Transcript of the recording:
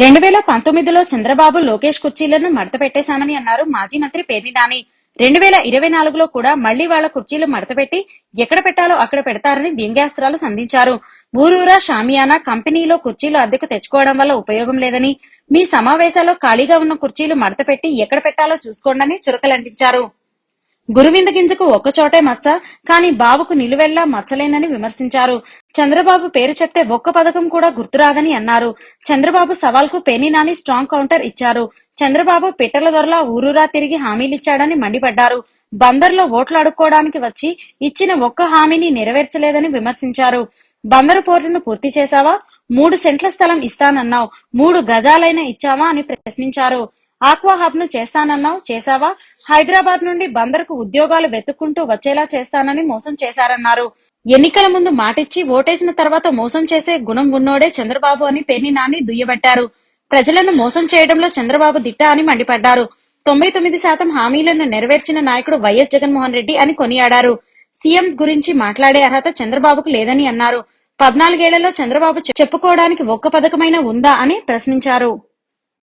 రెండు వేల పంతొమ్మిదిలో చంద్రబాబు లోకేష్ కుర్చీలను మడత పెట్టేశామని అన్నారు మాజీ మంత్రి పేర్ని నాని రెండు వేల ఇరవై నాలుగులో కూడా మళ్ళీ వాళ్ళ కుర్చీలు మడతపెట్టి ఎక్కడ పెట్టాలో అక్కడ పెడతారని వ్యంగ్యాస్త్రాలు సంధించారు. ఊరూరా షామియానా కంపెనీలో కుర్చీలు అద్దెకు తెచ్చుకోవడం వల్ల ఉపయోగం లేదని మీ సమావేశాల్లో ఖాళీగా ఉన్న కుర్చీలు మడతపెట్టి ఎక్కడ పెట్టాలో చూసుకోండని చురకలంటించారు. గురువింద గింజకు ఒక్కచోటే మచ్చ కానీ బాబుకు నిలువెల్లా మచ్చలేనని విమర్శించారు. చంద్రబాబు పేరు చెప్తే ఒక్క పథకం కూడా గుర్తురాదని అన్నారు. చంద్రబాబు సవాల్కు పేని నాని స్ట్రాంగ్ కౌంటర్ ఇచ్చారు. చంద్రబాబు పిట్టల దొరలా ఊరూరా తిరిగి హామీలిచ్చాడని మండిపడ్డారు. బందర్లో ఓట్లు అడుక్కోవడానికి వచ్చి ఇచ్చిన ఒక్క హామీని నెరవేర్చలేదని విమర్శించారు. బందరు పోర్టును పూర్తి చేశావా? మూడు సెంట్ల స్థలం ఇస్తానన్నావు. మూడు గజాలైనా ఇచ్చావా అని ప్రశ్నించారు. ఆక్వా హబ్ను చేస్తానన్నావు చేశావా? హైదరాబాద్ నుండి బందరుకు ఉద్యోగాలు వెతుక్కుంటూ వచ్చేలా చేస్తానని మోసం చేశారన్నారు. ఎన్నికల ముందు మాటిచ్చి ఓటేసిన తర్వాత మోసం చేసే గుణం ఉన్నోడే చంద్రబాబు అని పేర్ని నాని దుయ్యబట్టారు. ప్రజలను మోసం చేయడంలో చంద్రబాబు దిట్ట అని మండిపడ్డారు. తొంభై తొమ్మిది శాతం హామీలను నెరవేర్చిన నాయకుడు వైఎస్ జగన్మోహన్ రెడ్డి అని కొనియాడారు. సీఎం గురించి మాట్లాడే అర్హత చంద్రబాబుకు లేదని అన్నారు. పద్నాలుగేళ్ళలో చంద్రబాబు చెప్పుకోవడానికి ఒక్క పథకమైనా ఉందా అని ప్రశ్నించారు.